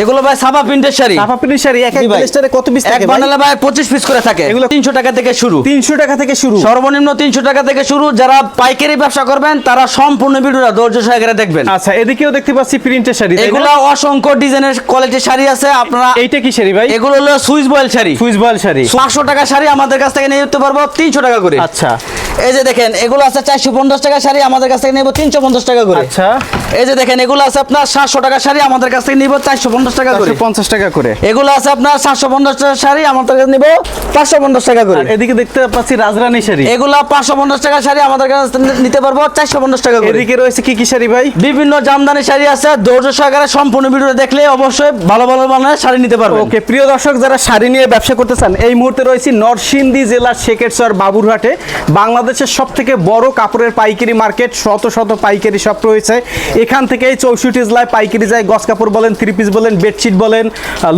এগুলো ভাই প্রিন্টের শাড়ি। সাফা শাড়ি এক এক ভাই। প্লেস্টারে কত পিস থাকে ভাই? পিস করে থাকে। এগুলো এগুলো- তিনশো টাকা থেকে শুরু। 300 টাকা থেকে শুরু। সর্বনিম্ন তিনশো টাকা থেকে শুরু। যারা পাইকারি ব্যবসা করবেন তারা সম্পূর্ণ ভিডিওটা ধৈর্য সহকারে দেখবেন। আচ্ছা এদিকেও দেখতে পাচ্ছি প্রিন্টের শাড়ি এগুলো অসংখ্য ডিজাইনের কোয়ালিটির শাড়ি আছে। আপনারা এইটা কি শাড়ি ভাই? এগুলো হলো Swiss voile sari. Swiss voile sari. টাকা শাড়ি আমাদের কাছ থেকে নিয়ে যেতে পারব তিনশো টাকা করে। আচ্ছা। এই যে দেখেন এগুলো আছে চারশো পঞ্চাশ টাকা শাড়ি আমাদের কাছ থেকে নেব তিনশো পঞ্চাশ টাকা করে। আচ্ছা। এই যে দেখেন এগুলো আছে আপনার সাতশো টাকা শাড়ি আমাদের কাছ থেকে নিবো চারশো পঞ্চাশ টাকা করে। পঞ্চাশ টাকা করে। এগুলো আছে আপনার সাতশো পঞ্চাশ টাকা শাড়ি আমাদের কাছে নিবো পাঁচশো পঞ্চাশ টাকা করে। এদিকে দেখতে পাচ্ছি রাজরানী শাড়ি। এগুলো পাঁচশো পঞ্চাশ টাকা শাড়ি আমাদের কাছে নিতে পারব চারশো পঞ্চাশ টাকা করে। এদিকে রয়েছে কি কি শাড়ি ভাই? বিভিন্ন জামদানি শাড়ি আছে ধৈর্য সহকারে সম্পূর্ণ ভিডিও দেখলে অবশ্যই ভালো ভালো মানের শাড়ি নিতে পারব ওকে প্রিয় দর্শক যারা শাড়ি নিয়ে ব্যবসা করতে চান এই মুহূর্তে রয়েছে নরসিংদী জেলার শেখেরচর বাবুরহাটে। বাংলাদেশের সব থেকে বড় কাপড়ের পাইকারি মার্কেট শত শত পাইকারি শপ রয়েছে। এখান থেকে চৌষট্টি জেলায় পাইকারি যায়। গস কাপড় বলেন থ্রি পিস বলেন বেডশিট বলেন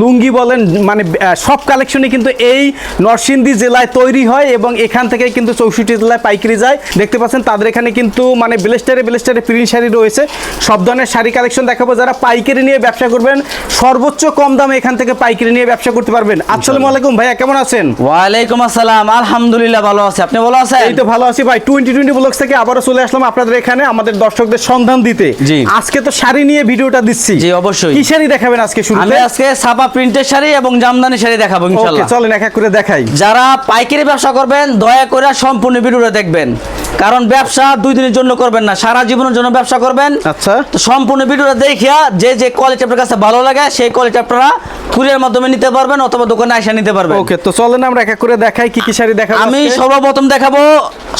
লুঙ্গি বলেন মানে সব কালেকশনই কিন্তু এই নরসিংদী জেলায় তৈরি হয় এবং এখান থেকে কিন্তু চৌষট্টি জেলায় পাইকারি যায়। দেখতে পাচ্ছেন তাদের এখানে কিন্তু মানে ব্লেস্টারে ব্লেস্টারে প্রিন্ট শাড়ি রয়েছে। সব ধরনের শাড়ি কালেকশন দেখাবো। যারা পাইকারি নিয়ে ব্যবসা করবেন সর্বোচ্চ কম দামে এখান থেকে পাইকারি নিয়ে ব্যবসা করতে পারবেন। আসসালামু আলাইকুম ভাইয়া কেমন আছেন? ওয়ালাইকুম আসসালাম আলহামদুলিল্লাহ ভালো আছে। আপনি ভালো আছেন? এই তো ভালো আছি ভাই। টোয়েন্টি টোয়েন্টি ব্লগস থেকে আবারও চলে আসলাম আপনাদের এখানে আমাদের দর্শকদের সন্ধান দিতে। জি। আজকে তো শাড়ি নিয়ে ভিডিওটা দিচ্ছি। জি, অবশ্যই। কি শাড়ি দেখাবেন আজকে শুরু আমি আজকে সাপা প্রিন্টের শাড়ি এবং জামদানি শাড়ি দেখাবো ওকে চলেন এক এক করে দেখাই। যারা পাইকারি ব্যবসা করবেন দয়া করে সম্পূর্ণ ভিডিওটা দেখবেন। কারণ ব্যবসা দুই দিনের জন্য করবেন না সারা জীবনের জন্য ব্যবসা করবেন। আচ্ছা। তো সম্পূর্ণ ভিডিওটা দেখিয়া যে যে কোয়ালিটি আপনার কাছে ভালো লাগে সেই কোয়ালিটি আপনারা কুরিয়ার মাধ্যমে নিতে পারবেন অথবা দোকানে এসে নিতে পারবেন। ওকে তো চলেন আমরা এক এক করে দেখাই কি কি শাড়ি দেখাবো আমি সর্বপ্রথম দেখাবো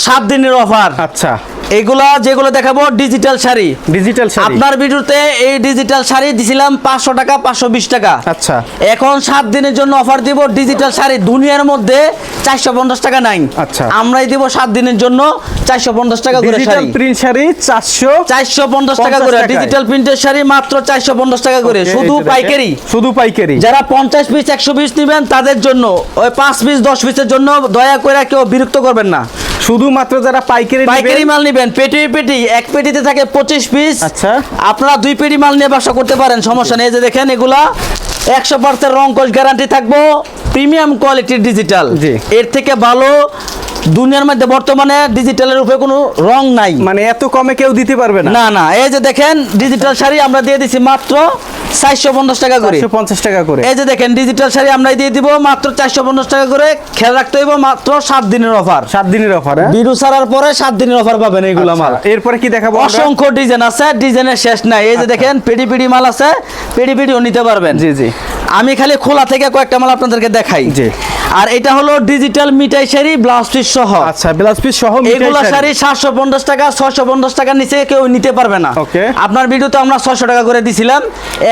সাত দিনের অফার আচ্ছা। এগুলা যেগুলো দেখাবো ডিজিটাল শাড়ি। ডিজিটাল শাড়ি? আপনার ভিডিওতে এই ডিজিটাল শাড়ি দিছিলাম পাঁচশো টাকা পাঁচশো বিশ টাকা। আচ্ছা। এখন সাত দিনের জন্য অফার দিব ডিজিটাল শাড়ি দুনিয়ার মধ্যে চারশো পঞ্চাশ টাকা নাই। আচ্ছা। আমরাই দিব সাত দিনের জন্য চারশো পঞ্চাশ টাকা করে ডিজিটাল প্রিন্ট শাড়ি চারশো চারশো পঞ্চাশ টাকা করে। ডিজিটাল প্রিন্টের শাড়ি মাত্র চারশো পঞ্চাশ টাকা করে। শুধু পাইকারি। শুধু পাইকারি। যারা পঞ্চাশ পিস একশো পিস নেবেন তাদের জন্য ওই পাঁচ পিস দশ পিসের জন্য দয়া করে কেউ বিরক্ত করবেন না। শুধুমাত্র যারা পাইকারি পাইকারি মাল নেবেন। পেটি পেটি এক পেটিতে থাকে পঁচিশ পিস। আচ্ছা। আপনারা দুই পেটি মাল নিয়ে ব্যবসা করতে পারেন সমস্যা নেই। যে দেখেন এগুলা একশো পার্সেন্ট রং কোচ গ্যারান্টি থাকব। প্রিমিয়াম কোয়ালিটির ডিজিটাল। এর থেকে ভালো দুনিয়ার মধ্যে বর্তমানে ডিজিটালের উপরে কোনো রং নাই। মানে এত কমে কেউ দিতে পারবে না? না না এই যে দেখেন ডিজিটাল শাড়ি আমরা দিয়ে দিছি মাত্র চারশো পঞ্চাশ টাকা করে। পঞ্চাশ টাকা করে। এই যে দেখেন ডিজিটাল শাড়ি আমরা দিয়ে দিব মাত্র চারশো পঞ্চাশ টাকা করে। খেয়াল রাখতে হইব মাত্র সাত দিনের অফার। সাত দিনের অফার হ্যাঁ? বিরু ছাড়ার পরে সাত দিনের অফার পাবেন এইগুলো মাল। আচ্ছা, এরপরে কি দেখাবো অসংখ্য ডিজাইন আছে ডিজাইনের শেষ নাই। এই যে দেখেন পেডি পেডি মাল আছে পেডি পেডিও নিতে পারবেন। জি জি। আমি খালি খোলা থেকে কয়েকটা মাল আপনাদেরকে দেখাই। আর এটা হলো ডিজিটাল মিঠাই শাড়ি ব্লাউজ পিস সহ। আচ্ছা ব্লাউজ পিস সহ এগুলো শাড়ি। সাতশো পঞ্চাশ টাকা ছশো পঞ্চাশ টাকার নিচে কেউ নিতে পারবে না। Okay. আপনার ভিডিওতে আমরা ছশো টাকা করে দিছিলাম।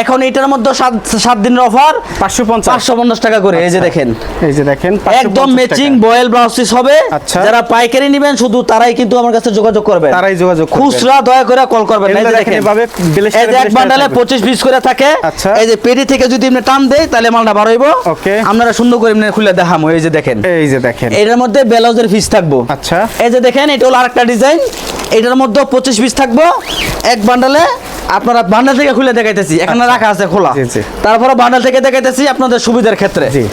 এখন এটার মধ্যে সাত সাত দিনের অফার। পাঁচশো পঞ্চাশ। পাঁচশো পঞ্চাশ টাকা করে এই যে দেখেন। এই যে দেখেন একদম ম্যাচিং বয়েল ব্লাউজ পিস হবে। আচ্ছা। যারা পাইকারি নেবেন শুধু তারাই কিন্তু আমার কাছে যোগাযোগ করবে তারাই যোগাযোগ করবেন। খুচরা দয়া করে কল করবেন। এই যে দেখেন এভাবে এই যে এক বান্ডালে থাকবে। পঁচিশ পিস করে থাকে। আচ্ছা। এই যে পেটি থেকে যদি আপনি টান দেয় তাহলে মালটা বার হইব Okay. আপনারা সুন্দর করে খুলে দেখামো এই যে দেখেন। এই যে দেখেন। এটার মধ্যে ব্লাউজের পিস থাকব। আচ্ছা। এই যে দেখেন এটা হলো আরেকটা ডিজাইন এটার মধ্যে পঁচিশ পিস থাকব। এক বান্ডালে আপনারা বান্ডাল থেকে খুলে দেখাইতেছি। এখানে রাখা আছে খোলা। জি, জি। তারপরে বান্ডাল থেকে দেখাইতেছি আপনাদের সুবিধার ক্ষেত্রে। জি।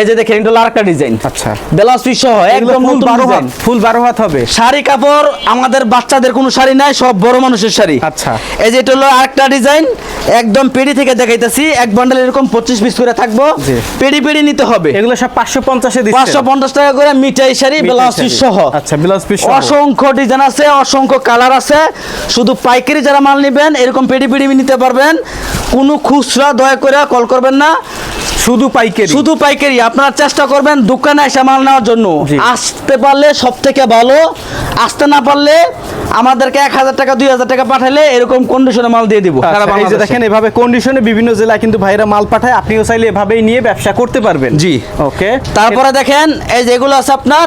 এই যে দেখেন এটা আরেকটা ডিজাইন আচ্ছা। ব্লাউজ পিস সহ একদম নতুন ডিজাইন ফুল বারো হাত হবে। শাড়ি কাপড় আমাদের বাচ্চাদের কোনো শাড়ি নাই সব বড় মানুষের শাড়ি। আচ্ছা। এই যে এটা হলো আরেকটা ডিজাইন একদম পেডি থেকে দেখাইতেছি এক বান্ডেল এরকম পঁচিশ পিস করে থাকব। পেডি পেডি নিতে হবে। এগুলো সব পাঁচশো পঞ্চাশে দিচ্ছে। পাঁচশো পঞ্চাশ টাকা করে মিঠাই শাড়ি ব্লাউজ পিস সহ। আচ্ছা ব্লাউজ পিস অসংখ্য ডিজাইন আছে অসংখ্য কালার আছে। শুধু পাইকারি যারা মাল নেবেন এরকম পেডি পেডি নিতে পারবেন। কোনো খুচরা দয়া করে কল করবেন না। শুধু পাইকারি। শুধু পাইকারি আপনারা চেষ্টা করবেন দোকানে এসে মাল নেওয়ার জন্য। আসতে পারলে সব থেকে ভালো আসতে না পারলে আমাদেরকে এক হাজার টাকা দুই হাজার টাকা পাঠালে এরকম কন্ডিশনে মাল দিয়ে দিব। আচ্ছা, এই যে দেখেন এভাবে কন্ডিশনে বিভিন্ন জেলায় কিন্তু ভাইরা মাল পাঠায় আপনিও চাইলে এভাবেই নিয়ে ব্যবসা করতে পারবেন। জি। ওকে। তারপরে দেখেন এই যেগুলো আছে আপনার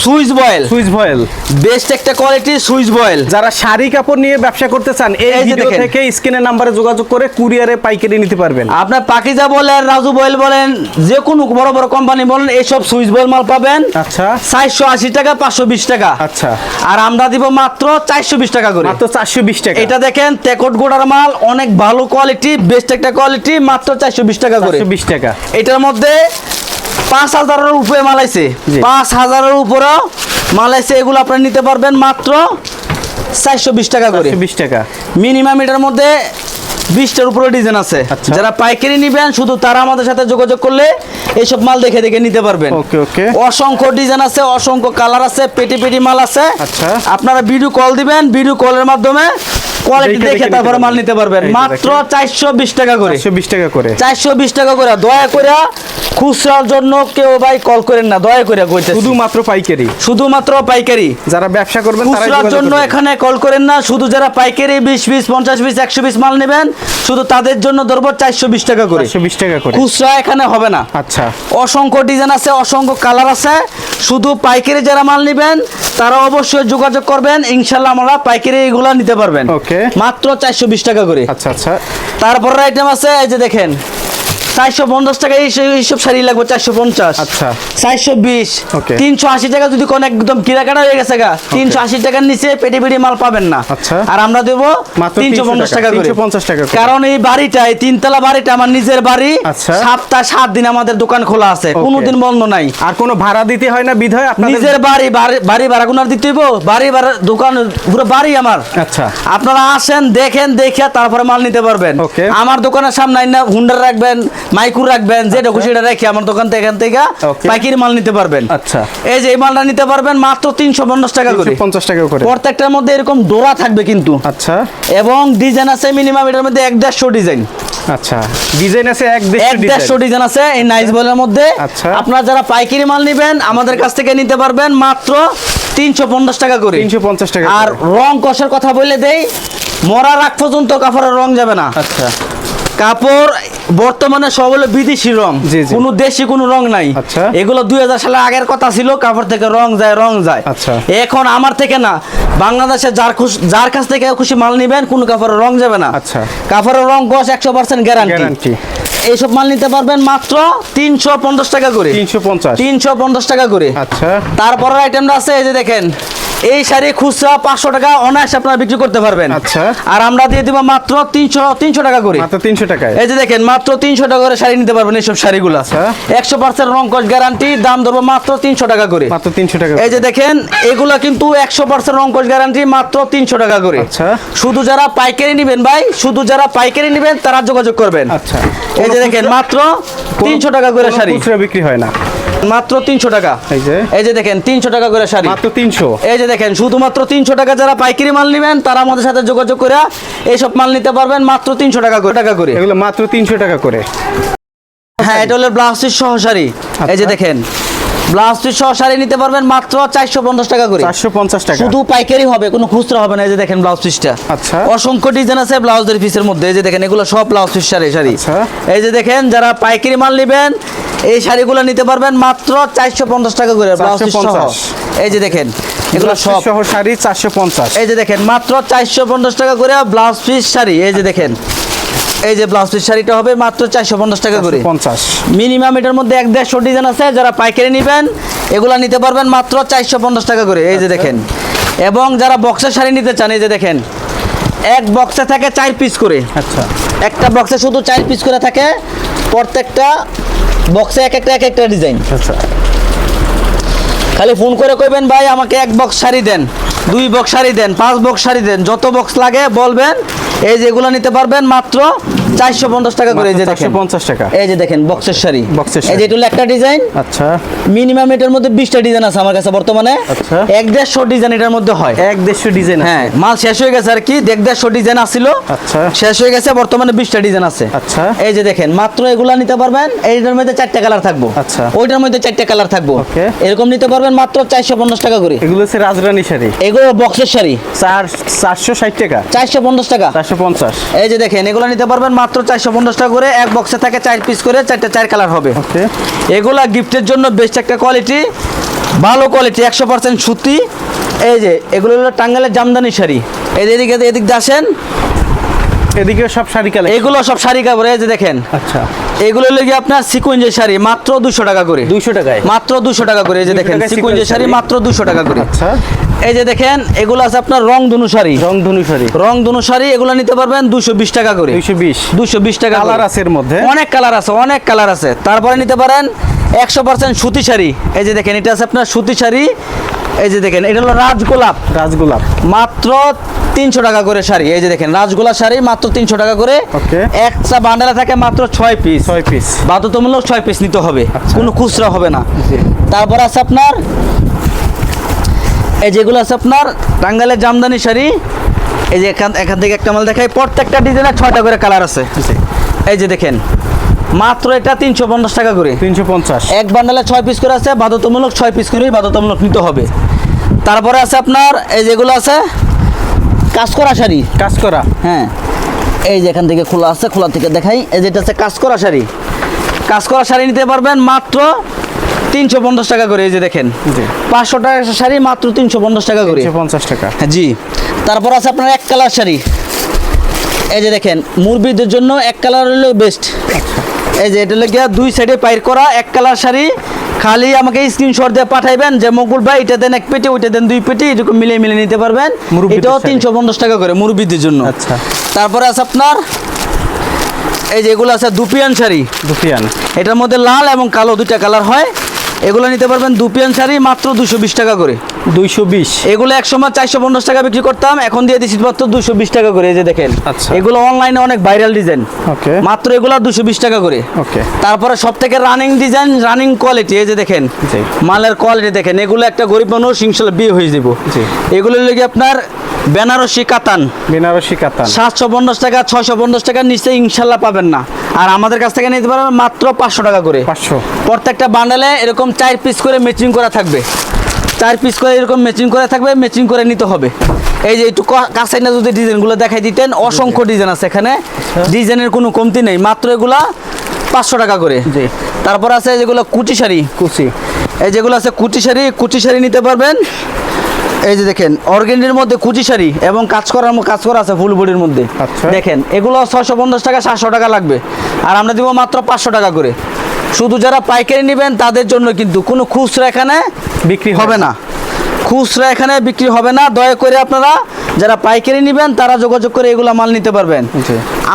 Swiss voile. Swiss voile best একটা কোয়ালিটি সুইচ বয়েল। যারা শাড়ি কাপড় নিয়ে ব্যবসা করতে চান এই ভিডিও থেকে স্ক্রিনের নাম্বারে যোগাযোগ করে কুরিয়ারে পাইকারি নিতে পারবেন। আপনার পাকিজা বলেন রাজু বয়েল বলেন যে কোনো বড় বড় কোম্পানি বলেন এইসব সুইচ বয়েল মাল পাবেন। আচ্ছা। চারশো আশি টাকা পাঁচশো বিশ টাকা। আচ্ছা। আর আমরা দিব মাত্র চারশো বিশ টাকা করে। মাত্র চারশো বিশ টাকা। এটা দেখেন তেকট গোড়ার মাল অনেক ভালো কোয়ালিটি বেস্ট একটা কোয়ালিটি মাত্র চারশো বিশ টাকা করে। বিশ টাকা। এটার মধ্যে পাঁচ হাজারের উপরে মাল আছে পাঁচ হাজারের উপরেও মাল আছে এগুলো আপনারা নিতে পারবেন মাত্র চারশো বিশ টাকা করে। বিশ টাকা। মিনিমাম এটার মধ্যে বিশটার উপরে ডিজাইন আছে। আচ্ছা। যারা পাইকারি নিবেন শুধু তারা আমাদের সাথে যোগাযোগ করলে এইসব মাল দেখে দেখে নিতে পারবেন। ওকে ওকে। অসংখ্য ডিজাইন আছে অসংখ্য কালার আছে পেটি পেটি মাল আছে। আচ্ছা। আপনারা ভিডিও কল দিবেন ভিডিও কলের মাধ্যমে কোয়ালিটি দেখে তারপরে মাল নিতে পারবেন। মাত্র চারশো বিশ টাকা করে। চারশো বিশ টাকা করে। চারশো বিশ টাকা করে। দয়া করে খুচরার জন্য কেউ ভাই কল করেন না দয়া করে কইতেছি। শুধুমাত্র পাইকারি। শুধুমাত্র পাইকারি। যারা ব্যবসা করবেন খুচরার জন্য এখানে কল করেন না শুধু যারা পাইকারি বিশ বিশ পঞ্চাশ বিশ একশো বিশ মাল নেবেন শুধু তাদের জন্য ধরবো চারশো বিশ টাকা করে। চারশো বিশ টাকা করে। খুচরা এখানে হবে না। আচ্ছা। অসংখ্য ডিজাইন আছে অসংখ্য কালার আছে শুধু পাইকারি যারা মাল নেবেন তারা অবশ্যই যোগাযোগ করবেন ইনশাল্লাহ আমরা পাইকারি এগুলা নিতে পারবেন। ওকে। মাত্র চারশো বিশ টাকা করে। আচ্ছা আচ্ছা। তারপর আইটেম আছে এই যে দেখেন চারশো পঞ্চাশ টাকা এইসব শাড়ি লাগবে চারশো পঞ্চাশ। আচ্ছা। চারশো বিশ. তিনশো আশি টাকা যদি কোন একদম কিরাকাটা হয়ে গেছে গা তিনশো আশি টাকার নিচে পেটি পেটি মাল পাবেন না। আচ্ছা। আর আমরা দেবো মাত্র তিনশো পঞ্চাশ টাকা করে। 350 টাকা কারণ এই বাড়িটা এই তিনতলা বাড়িটা আমার নিজের বাড়ি। আচ্ছা। সপ্তাহ সাত দিন আমাদের দোকান খোলা আছে. কোনোদিন বন্ধ নাই। আর কোনো ভাড়া দিতে হয় না? বিধায় আপনাদের নিজের বাড়ি বাড়ি- ভাড়া কোনার দিতে হইব। বাড়ি ভাড়া দোকান পুরো বাড়ি আমার। আচ্ছা। আপনারা আসেন দেখেন দেখে তারপরে মাল নিতে পারবেন। আমার দোকানের সামনে না হুন্ডার রাখবেন। মাইকুর রাখবেন যেটা খুশি এটা রেখে আমার দোকান থেকে এখান থেকে. পাইকারি মাল নিতে পারবেন। আচ্ছা। এই যে এই মালটা নিতে পারবেন মাত্র তিনশো পঞ্চাশ টাকা করে। পঞ্চাশ টাকা করে। প্রত্যেকটার মধ্যে এরকম ডোরা থাকবে কিন্তু। আচ্ছা। এবং ডিজাইন আছে মিনিমাম এটার মধ্যে এক দেড়শো ডিজাইন আচ্ছা। ডিজাইন আছে এক এক দেড়শো দেড়শো ডিজাইন ডিজাইন আছে এই নাইস বলের মধ্যে। আচ্ছা। আপনারা যারা পাইকারি মাল নেবেন আমাদের কাছ থেকে নিতে পারবেন মাত্র তিনশো পঞ্চাশ টাকা করে। তিনশো পঞ্চাশ টাকা আর রং কষের কথা বলে দেই মরার আগ পর্যন্ত কাপড়ের রং যাবে না। আচ্ছা। কাপড় বর্তমানে সব হলো বিদেশি রং। কোনো দেশি কোনো রং নাই। আচ্ছা। এগুলো দুই হাজার সালের আগের কথা ছিল কাপড় থেকে রং যায় রং যায়। আচ্ছা। এখন আমার থেকে না বাংলাদেশে যার খুশি যার কাছ থেকে খুশি মাল নিবেন কোনো কাপড়ের রং যাবে না। আচ্ছা। কাপড়ের রং কস একশো পার্সেন্ট গ্যারান্টি গ্যারান্টি এইসব মাল নিতে পারবেন মাত্র তিনশো পঞ্চাশ টাকা করে। তিনশো পঞ্চাশ। তিনশো পঞ্চাশ টাকা করে। আচ্ছা। তারপরের আইটেমটা আছে এই যে দেখেন এই শাড়ি খুচরা পাঁচশো টাকা অনায়াসে আপনারা বিক্রি করতে পারবেন। আচ্ছা। আর আমরা দিয়ে দিব মাত্র তিনশো তিনশো টাকা করে। মাত্র তিনশো টাকা এই যে দেখেন মাত্র তিনশো টাকা করে শাড়ি নিতে পারবেন এইসব শাড়িগুলো। আচ্ছা। একশো পার্সেন্ট রংকশ গ্যারান্টি দাম ধরবো মাত্র তিনশো টাকা করে। মাত্র তিনশো টাকা এই যে দেখেন এগুলা কিন্তু একশো পার্সেন্ট রংকশ গ্যারান্টি মাত্র তিনশো টাকা করে। আচ্ছা। শুধু যারা পাইকারি নেবেন ভাই শুধু যারা পাইকারি নেবেন তারা যোগাযোগ করবেন। আচ্ছা। এই যে দেখেন মাত্র তিনশো টাকা করে শাড়ি। বিক্রি হয় না। মাত্র তিনশো টাকা। এই যে। দেখেন তিনশো টাকা করে শাড়ি। মাত্র তিনশো। এই যে দেখেন শুধুমাত্র তিনশো টাকা যারা পাইকারি মাল নেবেন তারা আমাদের সাথে যোগাযোগ করে এইসব মাল নিতে পারবেন মাত্র তিনশো টাকা করে টাকা করে। এগুলো মাত্র তিনশো টাকা করে। হ্যাঁ এটা হলো ব্লাউজ পিস সহ শাড়ি। এই যে আচ্ছা। দেখেন ব্লাউজ পিস সহ শাড়ি নিতে পারবেন মাত্র চারশো পঞ্চাশ টাকা করে। চারশো পঞ্চাশ টাকা। শুধু পাইকারি হবে কোনো খুচরা হবে না এই যে দেখেন ব্লাউজ পিসটা আচ্ছা। অসংখ্য ডিজাইন আছে ব্লাউজের পিসের মধ্যে এই যে দেখেন এগুলো সব ব্লাউজ পিস শাড়ি শাড়ি। আচ্ছা। এই যে দেখেন যারা পাইকারি মাল নেবেন এই শাড়িগুলো নিতে পারবেন মাত্র চারশো পঞ্চাশ টাকা করে ব্লাউজ পিস সহ 450 এই যে দেখেন এগুলো সব। শাড়ি চারশো পঞ্চাশ। এই যে দেখেন মাত্র চারশো পঞ্চাশ টাকা করে ব্লাউজ পিস শাড়ি। এই যে দেখেন এই যে ব্লাউজ পিস শাড়িটা হবে মাত্র চারশো পঞ্চাশ টাকা করে। পঞ্চাশ। মিনিমাম এটার মধ্যে এক দেড়শো ডিজাইন আছে যারা পাইকারি নেবেন এগুলা নিতে পারবেন মাত্র চারশো পঞ্চাশ টাকা করে। এই যে দেখেন এবং যারা বক্সের শাড়ি নিতে চান এই যে দেখেন এক বক্সে থাকে চার পিস করে। আচ্ছা। একটা বক্সে শুধু চার পিস করে থাকে প্রত্যেকটা বক্সে এক একটা এক একটা ডিজাইন আচ্ছা। খালি ফোন করে কইবেন ভাই আমাকে এক বক্স শাড়ি দেন দুই বক্স শাড়ি দেন পাঁচ বক্স শাড়ি দেন যত বক্স লাগে বলবেন এই যেগুলো নিতে পারবেন মাত্র চারশো পঞ্চাশ টাকা করে এই যে দেখেন। 450 টাকা। এই যে দেখেন বক্সের শাড়ি। বক্সের এই যে এটা হলো একটা ডিজাইন আচ্ছা। মিনিমাম এটার মধ্যে বিশটা ডিজাইন আছে আমার কাছে বর্তমানে। আচ্ছা। এক দেড়শো ডিজাইন এটার মধ্যে হয়। এক দেড়শো ডিজাইন হ্যাঁ মাল শেষ হয়ে গেছে আর কি দেখ দেড়শো ডিজাইন আসছিল আচ্ছা। শেষ হয়ে গেছে বর্তমানে বিশটা ডিজাইন আছে। আচ্ছা। এই যে দেখেন মাত্র এগুলা নিতে পারবেন এইটার মধ্যে চারটা কালার থাকব। আচ্ছা। ওইটার মধ্যে চারটা কালার থাকব. এরকম নিতে পারবেন মাত্র চারশো পঞ্চাশ টাকা করে। এগুলো হচ্ছে রাজরানী শাড়ি। এগুলো বক্সের শাড়ি। চার চারশো ষাট টাকা। চারশো পঞ্চাশ টাকা। চারশো পঞ্চাশ। এই যে দেখেন এগুলো নিতে পারবেন মাত্র চারশো পঞ্চাশ টাকা করে এক বক্সে থাকে চার পিস করে চারটা চার কালার হবে। এগুলা গিফটের জন্য বেস্ট একটা কোয়ালিটি ভালো কোয়ালিটি একশো পার্সেন্ট সুতি। এই যে এগুলো হলো টাঙ্গালের জামদানি শাড়ি। এই যে এদিকে এদিক আসেন। এদিকে সব শাড়ি কালেকশন এগুলো সব শাড়ি কাপড় এই যে দেখেন। আচ্ছা। এগুলো হলো গিয়ে আপনার সিকুয়েন্সের শাড়ি মাত্র দুশো টাকা করে। দুইশো টাকায়? মাত্র দুশো টাকা করে এই যে দেখেন সিকুয়েন্সের শাড়ি শাড়ি। মাত্র দুশো টাকা করে। আচ্ছা। এই যে দেখেন এগুলো আছে আপনার রং ধনু শাড়ি। রংধনু শাড়ি। রং ধনু শাড়ি এগুলো নিতে পারবেন দুশো বিশ টাকা করে। দুইশো বিশ। দুশো বিশ টাকা কালার আছে এর মধ্যে। অনেক কালার আছে অনেক কালার আছে। তারপরে নিতে পারেন একশো পার্সেন্ট সুতি শাড়ি। এই যে দেখেন এটা আছে আপনার সুতি শাড়ি। এই যে দেখেন এটা হলো রাজগোলাপ। রাজগোলাপ। মাত্র তিনশো টাকা করে শাড়ি। এই যে দেখেন রাজগোলা শাড়ি মাত্র তিনশো টাকা করে। একটা বান্ডেলে থাকে মাত্র ছয় পিস ছয় পিস বাধ্যতামূলক ছয় পিস নিতে হবে। আচ্ছা। কোনো খুচরা হবে না। তারপর আছে আপনার এই যেগুলো আছে আপনার টাঙ্গালের জামদানি শাড়ি এই যে এখান এখান থেকে একটা মাল দেখাই প্রত্যেকটা ডিজাইনের ছয়টা করে কালার আছে। এই যে দেখেন মাত্র এটা তিনশো পঞ্চাশ টাকা করে। তিনশো পঞ্চাশ। এক বান্ডালে ছয় পিস করে আছে বাধ্যতামূলক ছয় পিস করেই বাধ্যতামূলক নিতে হবে। তারপরে আছে আপনার এই যেগুলো আছে কাজ করা শাড়ি। কাজ করা হ্যাঁ। এই যে এখান থেকে খোলা আছে খোলা থেকে দেখাই এই যেটা আছে কাজ করা শাড়ি। কাজ করা শাড়ি নিতে পারবেন মাত্র তিনশো পঞ্চাশ টাকা করে এই যে দেখেন। পাঁচশো টাকা শাড়ি মাত্র তিনশো পঞ্চাশ টাকা করে। পঞ্চাশ টাকা। জি। তারপর আছে আপনার এক কালার শাড়ি। এই যে দেখেন মুরবিদের জন্য এক কালার হলো বেস্ট এই যে এটা গিয়া দুই সাইডে পাইর করা এক কালার শাড়ি। খালি আমাকে স্ক্রিনশট দিয়ে পাঠাইবেন যে মকুল ভাই এটা দেন এক পেটি ওইটা দেন দুই পেটি এরকম মিলিয়ে মিলিয়ে নিতে পারবেন। এটাও তিনশো পঞ্চাশ টাকা করে মুরব্বিদের জন্য। আচ্ছা। তারপরে আছে আপনার এই যে এগুলো আছে দুপিয়ান শাড়ি। দুপিয়ান। এটার মধ্যে লাল এবং কালো দুইটা কালার হয়। এগুলো নিতে পারবেন দুপিয়ান শাড়ি মাত্র দুশো বিশ টাকা করে। দুইশো বিশ? এগুলো এক সময় চারশো পঞ্চাশ টাকা বিক্রি করতাম এখন দিয়ে দিচ্ছি মাত্র দুশো বিশ টাকা করে এই যে দেখেন। আচ্ছা। এগুলো অনলাইনে অনেক ভাইরাল ডিজাইন ওকে। মাত্র এগুলো দুশো বিশ টাকা করে। ওকে। তারপরে সব থেকে রানিং ডিজাইন রানিং কোয়ালিটি এই যে দেখেন। মালের কোয়ালিটি দেখেন। এগুলো একটা গরিব মানুষ ইনশাল্লাহ বিয়ে হয়ে যাব। এগুলো লেগে আপনার বেনারসি কাতান। বেনারসি কাতান। সাতশো পঞ্চাশ টাকা ছয়শো পঞ্চাশ টাকার নিচে ইনশাল্লাহ পাবেন না। আর আমাদের কাছ থেকে নিতে পারবেন মাত্র পাঁচশো টাকা করে। পাঁচশো। প্রত্যেকটা বান্ডেলে এরকম চার পিস করে ম্যাচিং করা থাকবে। চার পিস করে এরকম ম্যাচিং করা থাকবে ম্যাচিং করে নিতে হবে। এই যে একটু কাছে না যদি ডিজাইনগুলো দেখাই দিতেন অসংখ্য ডিজাইন আছে এখানে। ডিজাইনের কোনো কমতি নেই মাত্র এগুলা পাঁচশো টাকা করে। জি। তারপর আছে যেগুলো কুচি শাড়ি কুচি। এই যেগুলো আছে কুচি শাড়ি কুচি শাড়ি নিতে পারবেন। এই যে দেখেন অর্গেন্ডির মধ্যে কুচি শাড়ি এবং কাজ করার কাজ করা আছে ফুল বডির মধ্যে। আচ্ছা। দেখেন এগুলো ছয়শো পঞ্চাশ টাকা সাতশো টাকা লাগবে। আর আমরা দিব মাত্র পাঁচশো টাকা করে। শুধু যারা পাইকারি নেবেন তাদের জন্য কিন্তু কোনো খুচরা এখানে বিক্রি হবে না। খুচরা এখানে বিক্রি হবে না। দয়া করে আপনারা যারা পাইকারি নেবেন তারা যোগাযোগ করে এগুলো মাল নিতে পারবেন।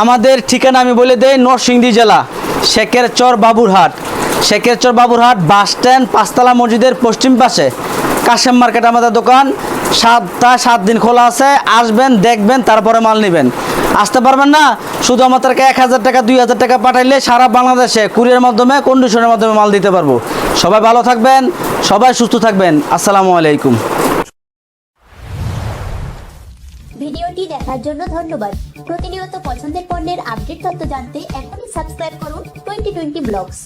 আমাদের ঠিকানা আমি বলে দেই নরসিংদী জেলা শেখের চর বাবুরহাট। শেখের চর বাবুরহাট বাস স্ট্যান্ড পাঁচতলা মসজিদের পশ্চিম পাশে। কাশেম মার্কেট আমাদের দোকান। সাতটা সাত দিন খোলা আছে। আসবেন, দেখবেন, তারপরে মাল নেবেন। আসতে পারবেন না? শুধু আমাদেরকে এক হাজার টাকা, দুই হাজার টাকা পাঠাইলে সারা বাংলাদেশে কুরিয়ার মাধ্যমে কন্ডিশনের মাধ্যমে মাল দিতে পারব। সবাই ভালো থাকবেন, সবাই সুস্থ থাকবেন। আসসালামু আলাইকুম। ভিডিওটি দেখার জন্য ধন্যবাদ। প্রতিনিয়ত পছন্দের পণ্যের আপডেট তথ্য জানতে এখনই সাবস্ক্রাইব করুন টোয়েন্টি টোয়েন্টি ব্লগস।